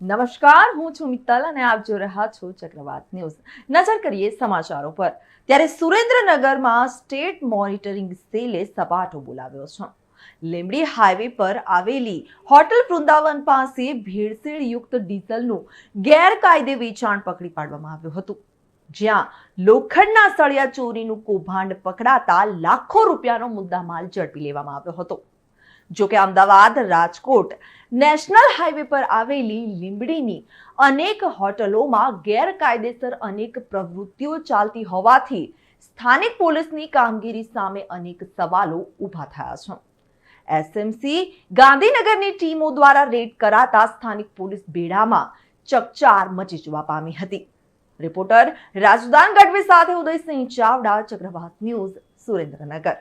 નમસ્કાર, હું છું મિત્તલ અને આપ જો રહ્યા છો ચક્રવાત ન્યૂઝ. નજર કરીએ સમાચારો પર. ત્યારે સુરેન્દ્રનગરમાં સ્ટેટ મોનિટરિંગ સેલે સપાટો બોલાવ્યો છે. લીમડી હાઈવે પર આવેલી હોટલ વૃંદાવન પાસે ભેળસેળ યુક્ત ડીઝલનું ગેરકાયદે વેચાણ પકડી પાડવામાં આવ્યું હતું. જ્યાં લોખંડના સળિયા ચોરીનું કૌભાંડ પકડાતા લાખો રૂપિયાનો મુદ્દામાલ ઝડપી લેવામાં આવ્યો હતો. જો કે અમદાવાદ, રાજકોટ નેશનલ હાઈવે પર આવેલી લીંબડીની અનેક હોટલોમાં ગેરકાયદેસર અનેક પ્રવૃત્તિઓ ચાલતી હોવાથી સ્થાનિક પોલીસની કામગીરી સામે અનેક સવાલો ઊભા થયા છે. એસએમસી ગાંધીનગરની ટીમો દ્વારા રેડ કરાતા સ્થાનિક પોલીસ બેડામાં ચકચાર મચી જવા પામી હતી. રિપોર્ટર રાજદાન ગઢવી સાથે ઉદયસિંહ ચાવડા, ચક્રવાત ન્યૂઝ સુરેન્દ્રનગર.